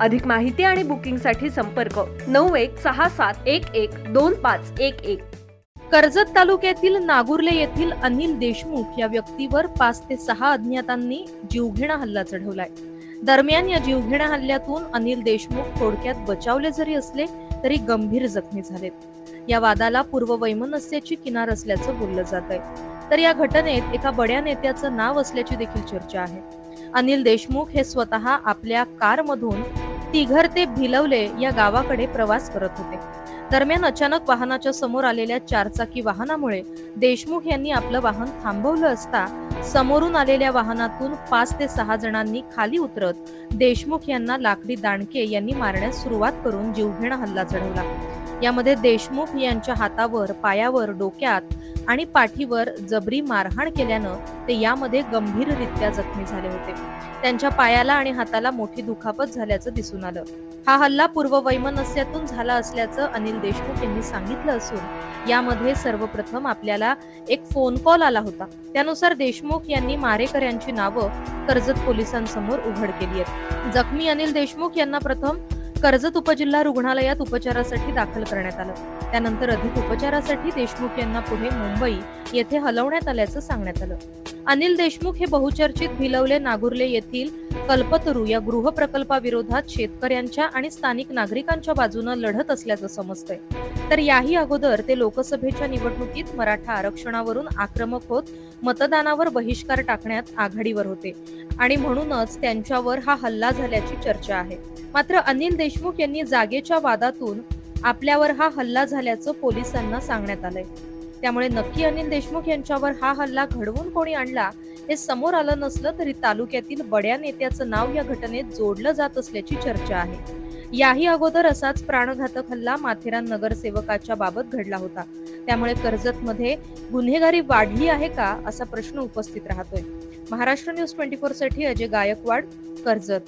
अधिक माहिती आणि बुकिंगसाठी संपर्क नऊ एक सहा सात एक एक दोन पाच एक एक. कर्जत तालुक्यातील नागुर्ले येथील अनिल देशमुख या व्यक्तीवर पाच ते सहा अज्ञातांनी जीवघेणा हल्ला चढवलाय. दरम्यान या जीवघेणा हल्ल्यातून अनिल देशमुख थोडक्यात बचावले जरी असले तरी गंभीर जखमी झालेत. या वादाला पूर्ववैमनस्याची किनार असल्याचं बोललं जात आहे तर या घटनेत एका बड्या नेत्याचं नाव असल्याची देखील चर्चा आहे. अनिल देशमुख हे स्वतः आपल्या कारमधून तिघर ते भिलवले या गावाकडे प्रवास करत होते. दरम्यान अचानक वाहनाच्या समोर आलेल्या चारचाकी वाहनामुळे देशमुख यांनी आपलं वाहन थांबवलं असता समोरून आलेल्या वाहनातून पाच ते सहा जणांनी खाली उतरत देशमुख यांना लाकडी दांडके यांनी मारण्यास सुरुवात करून जीवघेणा हल्ला चढवला. यामध्ये देशमुख यांच्या हातावर पायावर डोक्यात आणि पाठीवर जबरी मारहाण केल्यानं ते यामध्ये गंभीररित्या जखमी झाले होते. त्यांच्या पायाला आणि हाताला मोठी दुखापत झाल्याचं दिसून आलं. हा हल्ला पूर्ववैमनस्यातून झाला असल्याचं अनिल देशमुख यांनी सांगितलं असून यामध्ये सर्वप्रथम आपल्याला एक फोन कॉल आला होता. त्यानुसार देशमुख यांनी मारेकऱ्यांची नावं कर्जत पोलिसांसमोर उघड केली आहेत. जखमी अनिल देशमुख यांना प्रथम कर्जत उपजिल्हा रुग्णालयात उपचारासाठी दाखल करण्यात आलं. त्यानंतर अधिक उपचारासाठी देशमुख यांना पुढे मुंबई येथे हलवण्यात आल्याचं सांगण्यात आलं. अनिल देशमुख हे बहुचर्चित भिलवले नागुर्ले येथील कल्पतरू या गृह प्रकल्पाविरोधात शेतकऱ्यांच्या आणि स्थानिक नागरिकांच्या बाजूनं लढत असल्याचं समजतंय. तर याही अगोदर ते लोकसभेच्या निवडणुकीत मराठा आरक्षणावरून आक्रमक होत मतदानावर बहिष्कार टाकण्यात आघाडीवर होते. आणि म्हणूनच त्यांच्यावर हा हल्ला झाल्याची चर्चा आहे. मात्र अनिल देशमुख यांनी जागेच्या वादातून आपल्यावर हा हल्ला झाल्याचं पोलिसांना सांगण्यात आलंय. त्यामुळे नक्की अनिल देशमुख यांच्यावर हा हल्ला घडवून कोणी आणला हे समोर आलं नसलं तरी तालुक्यातील बड्या नेत्याचं नाव या घटनेत जोडलं जात असल्याची चर्चा आहे. याही अगोदर असाच प्राणघातक हल्ला माथेरान नगरसेवकाच्या बाबत घडला होता. त्यामुळे कर्जतमध्ये गुन्हेगारी वाढली आहे का असा प्रश्न उपस्थित राहतोय. महाराष्ट्र न्यूज ट्वेंटी फोरसाठी अजय गायकवाड कर्जत.